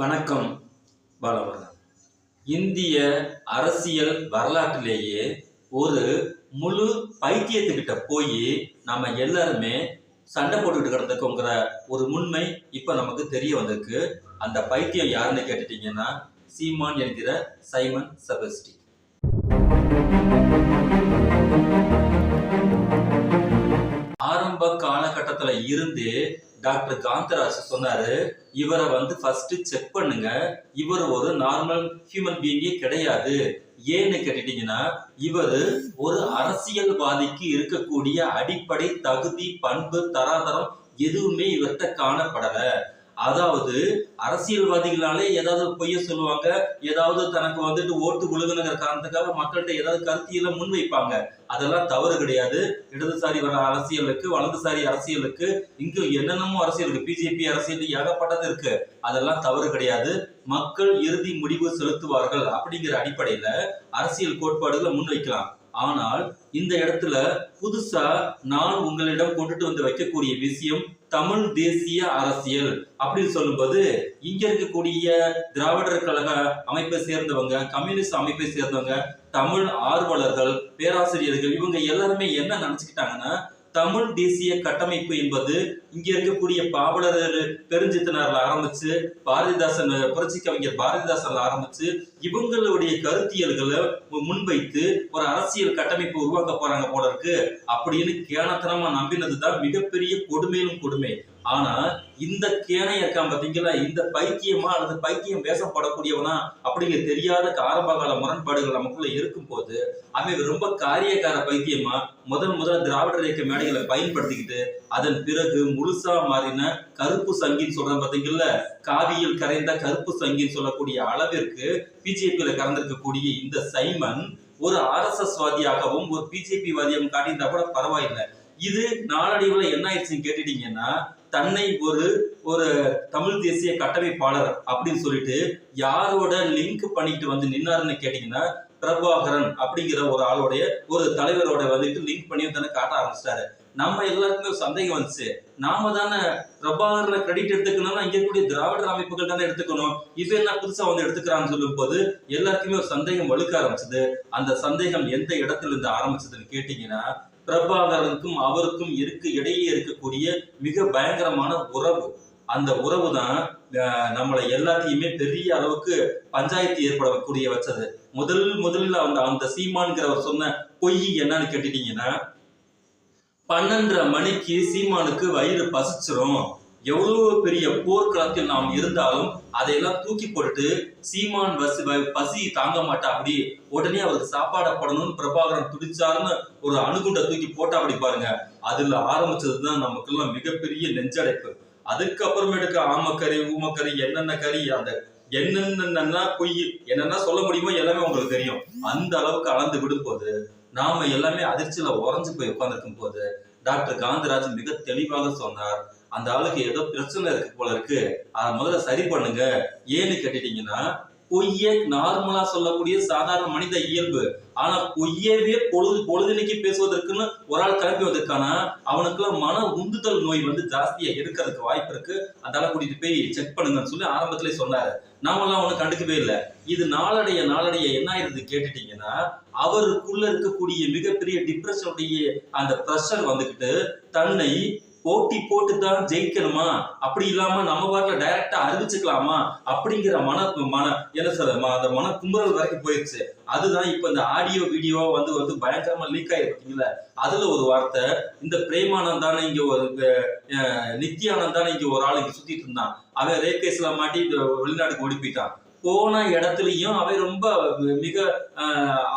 வணக்கம் பாலவர்தன் இந்திய அரசியல் வரலாற்றிலேயே ஒரு முழு பைத்தியத்துக்கிட்ட போய் நம்ம எல்லாருமே சண்டை போட்டுக்கிட்டு கிடந்துக்கோங்கிற ஒரு உண்மை இப்போ நமக்கு தெரிய வந்திருக்கு. அந்த பைத்தியம் யாருன்னு கேட்டுட்டீங்கன்னா சீமான் என்கிற சைமன் செபஸ்டி. ஆரம்ப காலகட்டத்துல இருந்தே டாக்டர் காந்தராஜ் சொன்னாரு இவரை வந்து ஃபர்ஸ்ட் செக் பண்ணுங்க. இவர் ஒரு நார்மல் ஹியூமன் பீயிங்கே கிடையாது. ஏன்னு கேட்டுட்டீங்கன்னா இவர் ஒரு அரசியல்வாதிக்கு இருக்கக்கூடிய அடிப்படை தகுதி பண்பு தராதரம் எதுவுமே இவர்கிட்ட காணப்படலை. அதாவது அரசியல்வாதிகளாலே ஏதாவது பொய்ய சொல்லுவாங்க ஏதாவது தனக்கு வந்துட்டு ஓட்டு விழுகுங்கிற காரணத்துக்காக மக்கள்கிட்ட ஏதாவது கருத்தியெல்லாம் முன்வைப்பாங்க அதெல்லாம் தவறு கிடையாது. இடதுசாரி வர அரசியலுக்கு வலதுசாரி அரசியலுக்கு இங்கு என்னென்னமோ அரசியல் இருக்கு. பிஜேபி அரசியல் ஏகப்பட்டது இருக்கு. அதெல்லாம் தவறு கிடையாது. மக்கள் இறுதி முடிவு செலுத்துவார்கள் அப்படிங்கிற அடிப்படையில அரசியல் கோட்பாடுகளை முன்வைக்கலாம். ஆனால் இந்த இடத்துல புதுசா நான் உங்களிடம் கொண்டுட்டு வந்து வைக்கக்கூடிய விஷயம் தமிழ் தேசிய அரசியல் அப்படின்னு சொல்லும்போது இங்க இருக்கக்கூடிய திராவிடர் கழக அமைப்பை சேர்ந்தவங்க கம்யூனிஸ்ட் அமைப்பை சேர்ந்தவங்க தமிழ் ஆர்வலர்கள் பேராசிரியர்கள் இவங்க எல்லாருமே என்ன நினைச்சுக்கிட்டாங்கன்னா தமிழ் தேசிய கட்டமைப்பு என்பது இங்க இருக்கக்கூடிய பாவலர் பெருஞ்சித்தனர்ல ஆரம்பிச்சு பாரதிதாசன் புரட்சி கவிஞர் பாரதிதாசன்ல ஆரம்பிச்சு இவங்களுடைய கருத்தியல்களை முன்வைத்து ஒரு அரசியல் கட்டமைப்பு உருவாக்க போறாங்க போல இருக்கு அப்படின்னு கேனத்தனமா நம்பினதுதான் மிகப்பெரிய கொடுமையிலும் கொடுமை. ஆனா இந்த கேனை இருக்கான் பாத்தீங்களா? இந்த பைத்தியமா அல்லது பைத்தியம் பேசப்படக்கூடியவனா அப்படிங்க தெரியாத ஆரம்ப கால முரண்பாடுகள் நமக்குள்ள இருக்கும் போது அவன் ரொம்ப காரியக்கார பைத்தியமா முதல் முதல்ல திராவிடர் இயக்க மேடைகளை பயன்படுத்திக்கிட்டு அதன் பிறகு முழுசா மாறின கருப்பு சங்கின்னு சொல்றேன் பாத்தீங்கல்ல? காவியில் கரைந்த கருப்பு சங்கின்னு சொல்லக்கூடிய அளவிற்கு பிஜேபியில கலந்திருக்கக்கூடிய இந்த சைமன் ஒரு ஆர்எஸ்எஸ்வாதியாகவும் ஒரு பிஜேபி வாதியாகவும் காட்டியிருந்தா கூட பரவாயில்லை. இது நாளடைவுல என்ன ஆயிடுச்சுன்னு கேட்டுட்டீங்கன்னா தன்னை ஒரு ஒரு தமிழ் தேசிய கட்டமைப்பாளர் அப்படின்னு சொல்லிட்டு யாரோட லிங்க் பண்ணிட்டு வந்து நின்னாருன்னு கேட்டீங்கன்னா பிரபாகரன் அப்படிங்கிற ஒரு ஆளுடைய ஒரு தலைவரோட வந்துட்டு லிங்க் பண்ணி தானே காட்ட ஆரம்பிச்சிட்டாரு. நம்ம எல்லாருக்குமே ஒரு சந்தேகம் வந்துச்சு. நாம தானே பிரபாகரில் கிரெடிட் எடுத்துக்கணும்னா இங்க இருக்கக்கூடிய திராவிடர் அமைப்புகள் தானே எடுத்துக்கணும். இது என்ன புதுசா வந்து எடுத்துக்கிறான்னு சொல்லும் போது எல்லாருக்குமே ஒரு சந்தேகம் வலுக்க ஆரம்பிச்சது. அந்த சந்தேகம் எந்த இடத்துல இருந்து ஆரம்பிச்சதுன்னு கேட்டீங்கன்னா பிரபாகரனுக்கும் அவருக்கும் இருக்கு இடையே இருக்கக்கூடிய மிக பயங்கரமான உறவு. அந்த உறவு தான் நம்மளை எல்லாத்தையுமே பெரிய அளவுக்கு பஞ்சாயத்து ஏற்படக்கூடிய வச்சது. முதல் முதலில் அந்த அந்த சீமான்கிறவர் சொன்ன பொய் என்னன்னு கேட்டுட்டீங்கன்னா பன்னெண்டரை மணிக்கு சீமானுக்கு வயிறு பசிச்சிரும். எவ்வளவு பெரிய போர்க்களத்தில் நாம் இருந்தாலும் அதையெல்லாம் தூக்கி போட்டுட்டு சீமான் பசி வ- பசி தாங்க மாட்டா அப்படி உடனே அவருக்கு சாப்பாடை போடணும்னு பிரபாகரன் துடிச்சாருன்னு ஒரு அணுகுண்டை தூக்கி போட்டா அப்படி பாருங்க. அதுல ஆரம்பிச்சதுதான் நமக்கெல்லாம் மிகப்பெரிய நெஞ்சடைப்பு. அதுக்கப்புறமேட்டுக்கு ஆமக்கறி ஊமக்கறி என்னென்ன கறி அந்த என்னென்ன பொய் என்னென்ன சொல்ல முடியுமோ எல்லாமே உங்களுக்கு தெரியும். அந்த அளவுக்கு அளந்து விடும்போது நாம எல்லாமே அதிர்ச்சியில உறைஞ்சு போய் உட்கார்ந்திருக்கும் போது டாக்டர் காந்தராஜ் மிக தெளிவாக சொன்னார் அந்த ஆளுக்கு ஏதோ பிரச்சனை இருக்கு போல இருக்கு. அதை முதல்ல சரி பண்ணுங்க. ஏன்னு கேட்டுட்டீங்கன்னா பொய்யை நார்மலா சொல்லக்கூடிய சாதாரண மனித இயல்பு. ஆனா பொய்யவே பொழுது பொழுதுனைக்கு பேசுவதற்குன்னு ஒரு ஆள் கிளம்பி வந்திருக்கானா? அவனுக்கு மன உந்துதல் நோய் வந்து ஜாஸ்தியா இருக்கிறதுக்கு வாய்ப்பு இருக்கு. அதால கூட்டிட்டு போய் செக் பண்ணுங்கன்னு சொல்லி ஆரம்பத்திலே சொன்னாரு. நாமெல்லாம் அவனை கண்டுக்கவே இல்லை. இது நாளடைய நாளடைய என்ன ஆயிருது கேட்டுட்டீங்கன்னா அவருக்குள்ள இருக்கக்கூடிய மிகப்பெரிய டிப்ரெஷனுடைய அந்த ப்ரெஷர் வந்துகிட்டு தன்னை போட்டி போட்டு தான் ஜெயிக்கணுமா? அப்படி இல்லாம நம்ம பாட்டுல டைரக்டா அறிவிச்சுக்கலாமா? அப்படிங்கிற மன மன என்ன சொல்ற அந்த மன கும்புறல் வரைக்கும் போயிடுச்சு அதுதான் இப்ப இந்த ஆடியோ வீடியோ வந்து வந்து பயங்கரமா லீக் ஆயிருக்கீங்களா அதுல ஒரு வார்த்தை இந்த பிரேமானந்தான இங்க ஒரு அஹ், நித்யானந்தான இங்க ஒரு ஆள் இங்க சுத்திட்டு இருந்தான். அவன் ரேப் கேஸ்ல மாட்டி வெளிநாட்டுக்கு ஓடி போயிட்டான். போன இடத்துலயும் அவன் ரொம்ப மிக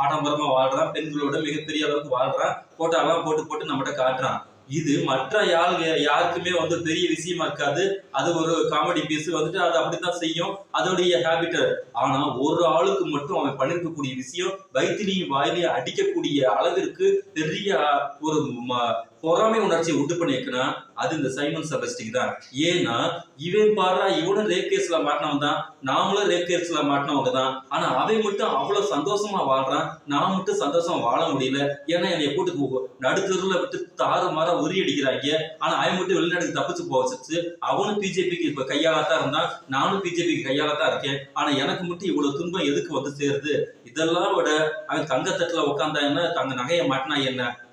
ஆடம்பரமா வாழ்றான். பெண்களோட மிகப்பெரிய அளவுக்கு வாழ்றான். போட்டோலாம் போட்டு போட்டு நம்மகிட்ட காட்டுறான். இது மற்ற யாழ் யாருக்குமே வந்து பெரிய விஷயமா இருக்காது. அது ஒரு காமெடி பீஸ் வந்துட்டு அது அப்படித்தான் செய்யும். அதோடைய ஹேபிட்டர் ஆனா ஒரு ஆளுக்கு மட்டும் அவன் பண்ணிருக்கக்கூடிய விஷயம் வயிற்றுலையும் வாயிலையும் அடிக்கக்கூடிய அளவிற்கு பெரிய ஒரு ம- பொறாமை உணர்ச்சியை உண்டு பண்ணியிருக்குன்னா அது இந்த சைமன் செபஸ்டிக் தான். ஏன்னா இவன் பாடுறா இவனும் ரேப் கேஸ்ல மாட்டினவன் தான் நாமளும் ரேப் கேஸ்ல மாட்டினவங்க தான். ஆனா அவன் மட்டும் அவ்வளவு சந்தோஷமா வாழ்றான் நான் மட்டும் சந்தோஷமா வாழ முடியல. ஏன்னா என்னை போட்டு போ- விட்டு தாறு மாற உரி அடிக்கிறாங்க. ஆனா அவன் மட்டும் வெளிநாட்டுக்கு தப்பிச்சு போக வச்சு அவனும் பிஜேபிக்கு இப்ப கையாளத்தான் இருந்தான் நானும் பிஜேபிக்கு கையாளத்தான் இருக்கேன். ஆனா எனக்கு மட்டும் இவ்வளவு துன்பம் எதுக்கு வந்து சேருது? இதெல்லாம் விட அவன் தங்கத்தட்டுல உட்காந்தா என்ன தங்க நகையை மாட்டினா என்ன?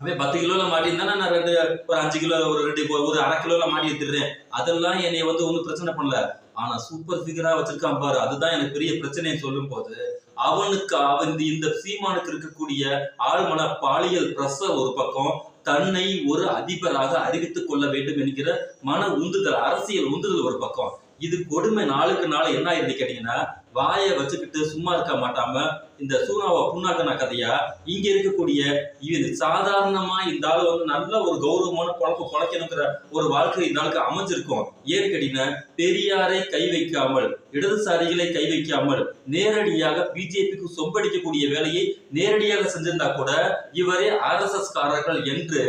அவன் பத்து கிலோல மாட்டியிருந்தானா நான் ரெண்டு ஒரு அஞ்சு கிலோ ஒரு ரெண்டு ஒரு அரை கிலோல மாட்டி எடுத்துடுறேன் அதெல்லாம் என்னை வந்து ஒன்றும் பிரச்சனை பண்ணல. ஆனா சூப்பர் ஃபிகரா வச்சிருக்கான் பாரு. அதுதான் எனக்கு பெரிய பிரச்சனையை சொல்லும் போது அவனுக்கு அவன் இந்த- இந்த சீமானுக்கு இருக்கக்கூடிய ஆழ்மன பாலியல் பிரச ஒரு பக்கம் தன்னை ஒரு அதிபராக அறிவித்துக் கொள்ள வேண்டும் என்கிற மன உந்துதல் அரசியல் உந்துதல் ஒரு பக்கம். இது கொடுமை நாளுக்கு நாள் என்ன ஆயிருந்து கேட்டீங்கன்னா வாயை வச்சுக்கிட்டு சும்மா இருக்க மாட்டாம இந்த சூனாவை புண்ணாக்கன கதையா இங்க இருக்கக்கூடிய இது சாதாரணமா இந்த ஆளு வந்து நல்ல ஒரு கௌரவமான குழப்ப குழைக்கணுங்கிற ஒரு வாழ்க்கை இந்த ஆளுக்கு அமைஞ்சிருக்கும். ஏற்கடின பெரியாரை கை வைக்காமல் இடதுசாரிகளை கை வைக்காமல் நேரடியாக பிஜேபிக்கு சொம்படிக்கக்கூடிய வேலையை நேரடியாக செஞ்சிருந்தா கூட இவரே ஆர்எஸ்எஸ் காரர்கள் என்று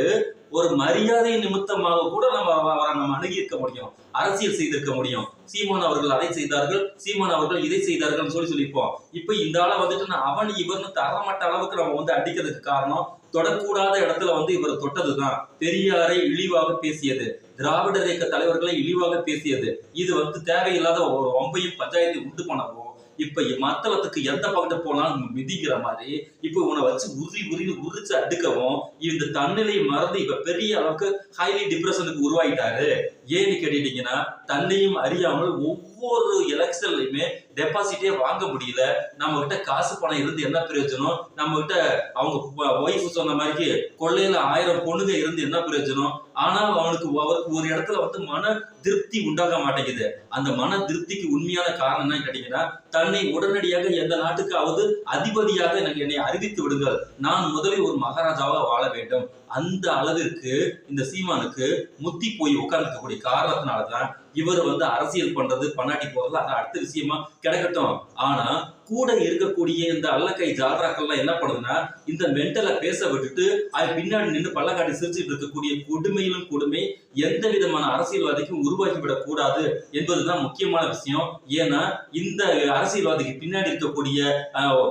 ஒரு மரியாதை நிமித்தமாக கூட நம்ம அவரை நம்ம அணுகியிருக்க முடியும். அரசியல் செய்திருக்க முடியும். சீமான் அவர்கள் அதை செய்தார்கள் சீமான் அவர்கள் இதை செய்தார்கள் சொல்லி சொல்லிப்போம் இப்ப இந்த ஆளை வந்துட்டு நான் அவன் இவர்னு தரமட்ட அளவுக்கு நம்ம வந்து அடிக்கிறதுக்கு காரணம் தொடக்கூடாத இடத்துல வந்து இவர் தொட்டதுதான். பெரியாரை இழிவாக பேசியது. திராவிடர் இயக்க தலைவர்களை இழிவாக பேசியது. இது வந்து தேவையில்லாத ஒரு வம்பையும் பஞ்சாயத்தை உண்டு பண்ணவும் இப்ப மத்தளத்துக்கு எந்த பக்கத்து போனாலும் மிதிக்கிற மாதிரி இப்ப உன்னை வச்சு உரி உரி உரிச்சு அடுக்கவும் இந்த தன்னிலை மறந்து இப்ப பெரிய அளவுக்கு ஹைலி டிப்ரெஷனுக்கு உருவாயிட்டாரு. ஏன்னு கேட்டுட்டீங்கன்னா தன்னையும் அறியாமல் ஒவ்வொரு எலெக்ஷன்லயுமே டெபாசிட்டே வாங்க முடியல. நம்ம கிட்ட காசு பணம் இருந்து என்ன பிரயோஜனம்? நம்ம கிட்ட அவங்க ஒய்ஃப் சொன்ன மாதிரி கொள்ளையில ஆயிரம் பொண்ணுங்க இருந்து என்ன பிரயோஜனம்? ஆனா அவனுக்கு அவருக்கு ஒரு இடத்துல வந்து மன திருப்தி உண்டாக மாட்டேங்குது. அந்த மன திருப்திக்கு உண்மையான காரணம் என்ன கேட்டீங்கன்னா தன்னை உடனடியாக எந்த நாட்டுக்காவது அதிபதியாக எனக்கு என்னை அறிவித்து விடுங்கள். நான் முதலில் ஒரு மகாராஜாவாக வாழ வேண்டும். அந்த அளவிற்கு இந்த சீமானுக்கு முத்தி போய் உட்கார்ந்துக்கக்கூடிய காரணத்தினாலதான் இவர் வந்து அரசியல் பண்றது பண்ணாட்டி போறது அதான் அடுத்த விஷயமா கிடைக்கட்டும். ஆனா கூட இருக்கக்கூடிய இந்த அல்லக்கை ஜால்ராக்கள்லாம் என்ன பண்ணுதுன்னா இந்த மென்டலை பேச விட்டுட்டு அது பின்னாடி நின்று பள்ளக்காட்டி சிரிச்சுட்டு இருக்கக்கூடிய கொடுமையிலும் கொடுமை எந்த விதமான அரசியல்வாதிக்கும் உருவாகிவிடக் கூடாது என்பதுதான் முக்கியமான விஷயம். ஏன்னா இந்த அரசியல்வாதிக்கு பின்னாடி இருக்கக்கூடிய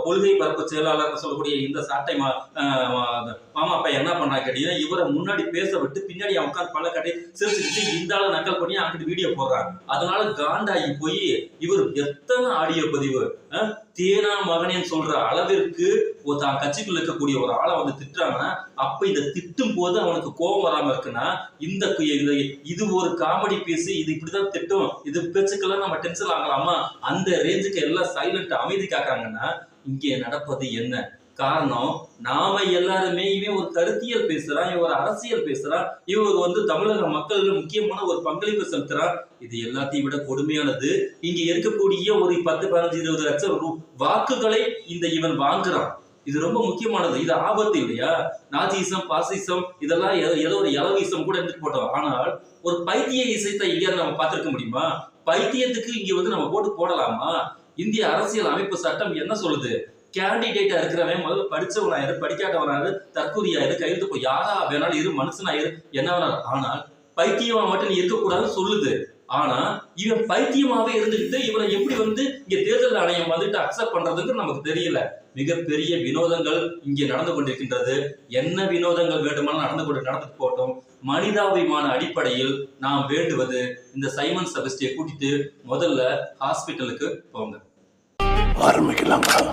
கொள்கை பரப்பு செயலாளர் சொல்லக்கூடிய இந்த சாட்டை மா அஹ், மாமாப்பா என்ன பண்ணா கேட்டீங்கன்னா இவரை முன்னாடி பேச விட்டு பின்னாடி உட்காந்து பள்ளக்காட்டி சிரிச்சுக்கிட்டு இந்த ஆளை நக்கல் பண்ணி அங்கிட்டு வீடியோ போடுறாங்க. அதனால காண்டாகி போய் இவர் எத்தனை ஆடியோ பதிவு அஹ், தேனா மகனேன்னு சொல்ற அளவிற்கு ஒரு தான் கட்சிக்குள்ள இருக்கக்கூடிய ஒரு ஆளை வந்து திட்டுறாங்கன்னா அப்ப இதை திட்டும் போது அவனுக்கு கோபம் வராம இருக்குன்னா இந்த இது இது ஒரு காமெடி பேசி இது இப்படிதான் திட்டும் இது பேச்சுக்கெல்லாம் நம்ம டென்ஷன் ஆகலாமா? அந்த ரேஞ்சுக்கு எல்லாம் சைலண்ட் அமைதி காக்குறாங்கன்னா இங்கே நடப்பது என்ன? காரணம் நாம எல்லாருமே இவன் ஒரு கருத்தியல் பேசுறான் இவன் ஒரு அரசியல் பேசுறான் இவர் வந்து தமிழக மக்கள் முக்கியமான ஒரு பங்களிப்பு செலுத்துறான். இது எல்லாத்தையும் விட கொடுமையானது. இங்க இருக்கக்கூடிய ஒரு பத்து பதினஞ்சு இருபது லட்சம் ரூ- வாக்குகளை இந்த இவன் வாங்குறான். இது ரொம்ப முக்கியமானது. இது ஆபத்து இல்லையா? நாஜிசம் பாசிசம் இதெல்லாம் ஏதோ ஏதோ ஒரு இலவீசம் கூட எடுத்துட்டு போட்டோம். ஆனால் ஒரு பைத்திய இசைத்தை இங்கேயாவது நம்ம பார்த்துருக்க முடியுமா? பைத்தியத்துக்கு இங்க வந்து நம்ம போட்டு போடலாமா? இந்திய அரசியல் அமைப்பு சட்டம் என்ன சொல்லுது? கேண்டிடேட்டா இருக்கிறவன் முதல்ல படிச்சவனாயிரு படிக்காதவனாயிரு தற்கூரியாயிரு கையெழுத்து போய் யாரா வேணாலும் இரு மனுஷனாயிரு என்ன வேணாலும். ஆனால் பைத்தியமா மட்டும் நீ இருக்கக்கூடாதுன்னு சொல்லுது. ஆனா இவன் பைத்தியமாவே இருந்துகிட்டு இவனை எப்படி வந்து இங்க தேர்தல் ஆணையம் வந்துட்டு அக்செப்ட் பண்றதுக்கு நமக்கு தெரியல. மிகப்பெரிய வினோதங்கள் இங்கே நடந்து கொண்டிருக்கின்றது. என்ன வினோதங்கள் வேண்டுமானால் நடந்து கொண்டு நடந்து போட்டோம் மனிதாபிமான அடிப்படையில் நாம் வேண்டுவது இந்த சைமன் செபஸ்டியை கூட்டிட்டு முதல்ல ஹாஸ்பிட்டலுக்கு போங்க. ஆரம்பிக்கலாங்களா